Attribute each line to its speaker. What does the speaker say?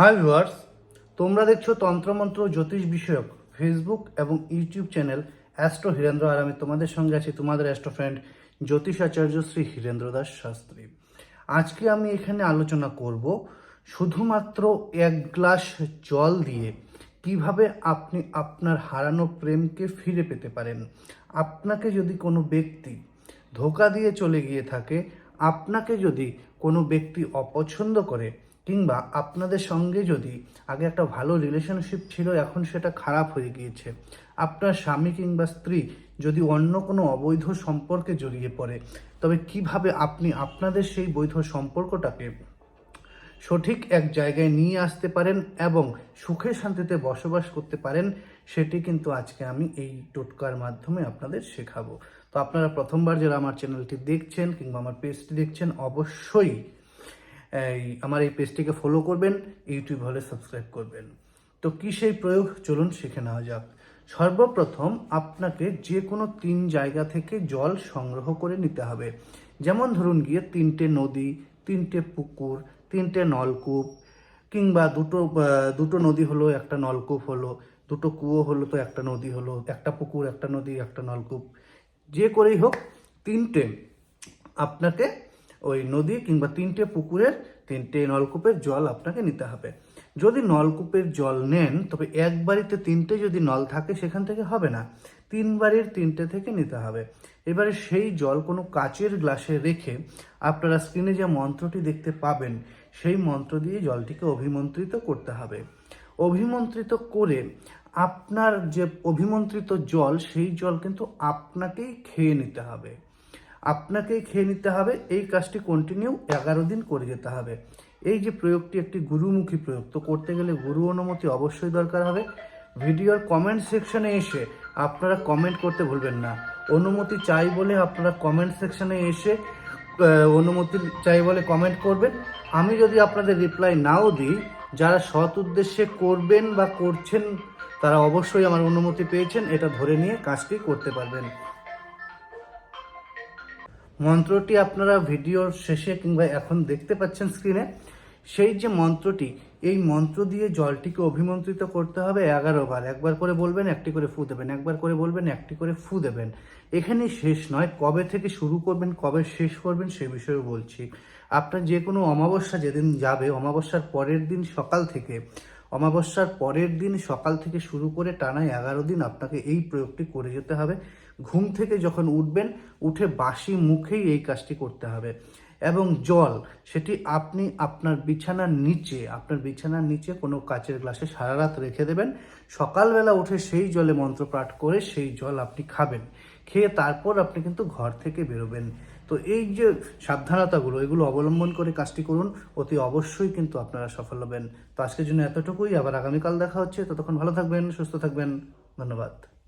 Speaker 1: Hi viewers, তোমরা দেখছ তন্ত্রমন্ত্র জ্যোতিষ বিষয়ক ফেসবুক এবং ইউটিউব চ্যানেল অ্যাস্ট্রো হীরেন্দ্র আর আমি তোমাদের সঙ্গে আছি তোমাদের অ্যাস্ট্রো ফ্রেন্ড জ্যোতিষ শ্রী হীরেন্দ্র দাস শাস্ত্রী। আজকে আমি এখানে আলোচনা করব শুধুমাত্র এক গ্লাস জল দিয়ে কীভাবে আপনি আপনার হারানো প্রেমকে ফিরে পেতে পারেন। আপনাকে যদি কোনো ব্যক্তি ধোকা দিয়ে চলে গিয়ে থাকে, আপনাকে যদি কোনো ব্যক্তি অপছন্দ করে কিংবা আপনাদের সঙ্গে যদি আগে একটা ভালো রিলেশনশিপ ছিল, এখন সেটা খারাপ হয়ে গিয়েছে। আপনার স্বামী কিংবা স্ত্রী যদি অন্য কোনো অবৈধ সম্পর্কে জড়িয়ে পড়ে, তবে কীভাবে আপনি আপনাদের সেই বৈধ সম্পর্কটাকে সঠিক এক জায়গায় নিয়ে আসতে পারেন এবং সুখে শান্তিতে বসবাস করতে পারেন, সেটি কিন্তু আজকে আমি এই টোটকার মাধ্যমে আপনাদের শেখাবো। তো আপনারা প্রথমবার যারা আমার চ্যানেলটি দেখছেন কিংবা আমার পেজটি দেখছেন, অবশ্যই আমার এই পেজটিকে ফলো করবেন ইউটিউব হলে সাবস্ক্রাইব করবেন। তো কি সেই প্রয়োগ? চলুন শিখে নেওয়া যাক। সর্বপ্রথম আপনাকে যে কোনো তিন জায়গা থেকে জল সংগ্রহ করে নিতে হবে। যেমন ধরুন গিয়ে তিনটে নদী, তিনটে পুকুর, তিনটে নলকূপ, কিংবা দুটো দুটো নদী হলো, একটা নলকূপ হলো, দুটো কুয়ো হলো তো একটা নদী হলো, একটা পুকুর, একটা নদী, একটা নলকূপ। যে করেই হোক, তিনটে আপনাকে ওই নদী কিংবা তিনটে পুকুরের, তিনটে নলকূপের জল আপনাকে নিতে হবে। যদি নলকূপের জল নেন, তবে এক বাড়িতে তিনটে যদি নল থাকে, সেখান থেকে হবে না। তিন বাড়ির তিনটে থেকে নিতে হবে। এবারে সেই জল কোনো কাচের গ্লাসে রেখে আপনারা স্ক্রিনে যে মন্ত্রটি দেখতে পাবেন, সেই মন্ত্র দিয়ে জলটিকে অভিমন্ত্রিত করতে হবে। অভিমন্ত্রিত করে আপনার যে অভিমন্ত্রিত জল, সেই জল কিন্তু আপনাকেই খেয়ে নিতে হবে। আপনাকেই খেয়ে নিতে হবে। এই কাজটি কন্টিনিউ এগারো দিন করে যেতে হবে। এই যে প্রয়োগটি একটি গুরুমুখী প্রয়োগ, তো করতে গেলে গুরু অনুমতি অবশ্যই দরকার হবে। ভিডিওর কমেন্ট সেকশনে এসে আপনারা কমেন্ট করতে ভুলবেন না। অনুমতি চাই বলে আপনারা কমেন্ট সেকশনে এসে অনুমতি চাই বলে কমেন্ট করবেন। আমি যদি আপনাদের রিপ্লাই নাও দিই, যারা সৎ উদ্দেশ্যে করবেন বা করছেন, তারা অবশ্যই আমার অনুমতি পেয়েছেন। এটা ধরে নিয়ে কাজটি করতে পারবেন। মন্ত্রটি আপনারা ভিডিওর শেষে কিংবা এখন দেখতে পাচ্ছেন স্ক্রিনে, সেই যে মন্ত্রটি, এই মন্ত্র দিয়ে জলটিকে অভিমন্ত্রিত করতে হবে এগারো বার। একবার করে বলবেন, একটি করে ফু দেবেন। একবার করে বলবেন, একটি করে ফু দেবেন। এখানেই শেষ নয়, কবে থেকে শুরু করবেন, কবে শেষ করবেন সে বিষয়ে বলছি। আপনার যে কোনো অমাবস্যা যেদিন যাবে, অমাবস্যার পরের দিন সকাল থেকে অমাবস্যার পরের দিন সকাল থেকে শুরু করে টানা এগারো দিন আপনাকে এই প্রয়োগটি করে যেতে হবে। ঘুম থেকে যখন উঠবেন, উঠে বাসি মুখেই এই কাজটি করতে হবে। এবং জল, সেটি আপনি আপনার বিছানার নিচে, আপনার বিছানার নিচে কোনো কাচের গ্লাসে সারা রাত রেখে দেবেন। সকালবেলা উঠে সেই জলে মন্ত্র পাঠ করে সেই জল আপনি খাবেন। খেয়ে তারপর আপনি কিন্তু ঘর থেকে বেরোবেন। তো এই যে সাবধানতাগুলো, এগুলো অবলম্বন করে কাজটি করুন। অতি অবশ্যই কিন্তু আপনারা সফল হবেন তো আজকের জন্য এতটুকুই। আবার আগামীকাল দেখা হচ্ছে। ততক্ষণ ভালো থাকবেন, সুস্থ থাকবেন। ধন্যবাদ।